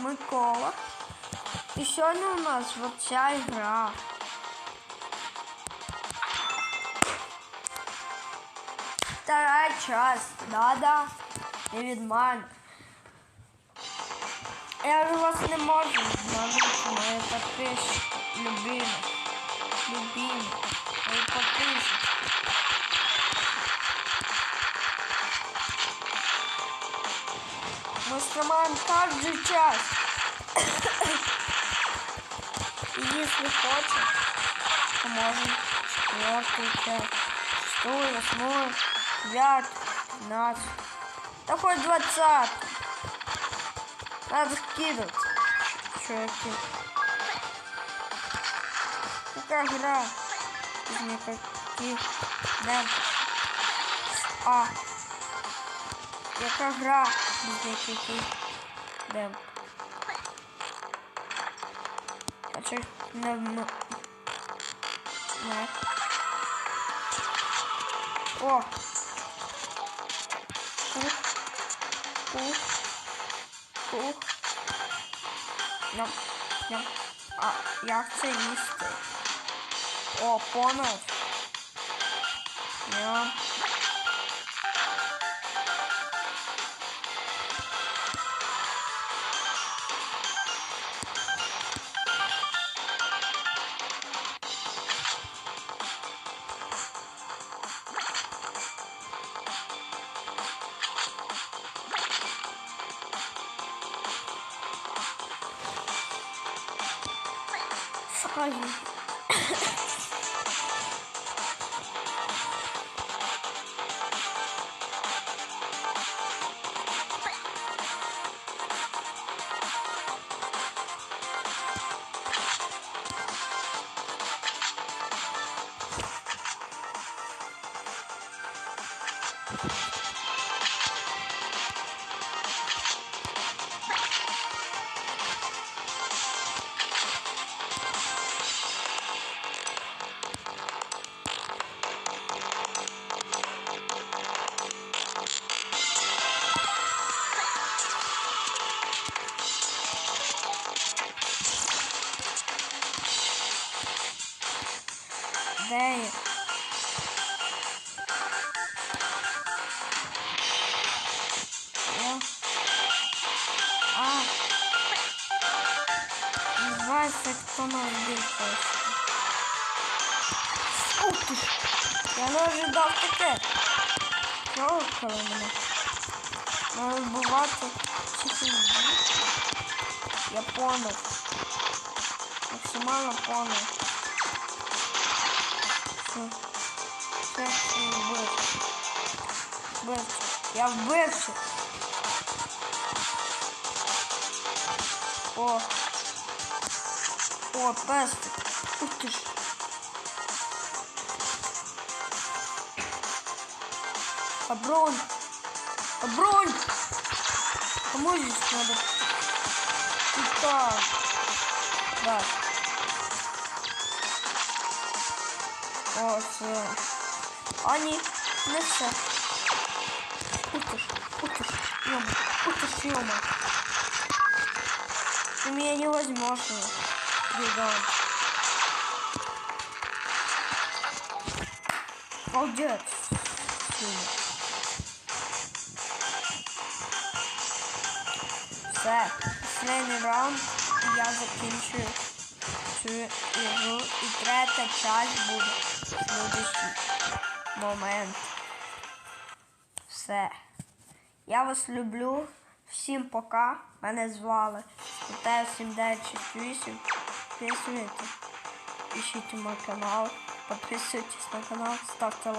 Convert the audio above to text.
Микола. І сьогодні у нас вот ця гра. Вторая часть. Да-да. Не. Я ж вас не можу обманути, мої підписчики. Любимі. Любимі. Мої підписчики. снимаем каждую часть. Если хочешь, то можем четвертую часть, шестую, восьмую, девятую, пятнадцатую. Такой двадцатый. Надо скидывать. Чуваки. Какая игра? Без никаких. Да. А. Яка гра без якихось дем. А чи не вм... Не. О! Ух. Ух. Ух. Ням. Ням. А, як це їсти? О, понад. Ням. 放心 Хто нас більше. Ух ти ж! Я не ожидав таке. Чого коли мене? Має вбивати чотири. Я понял. Максимально понял. Все. Все, все вбив. Вбив. Я вбився. О. О, пестик. Ух ти ж. А бронь. Кому здесь надо? Так. Да. О, все. А ні, не все. Ух ти ж, ух ти ж, ёма, ух ти ж, ёма. Ты меня не Придал. Молодец. Все. Последний раунд я закінчую цю ігру. І третя часть буде. Будущий момент. Все. Я вас люблю. Всім пока. Мене звали. 7968. Если это, ищите мой канал, подписывайтесь на канал, ставьте лайк.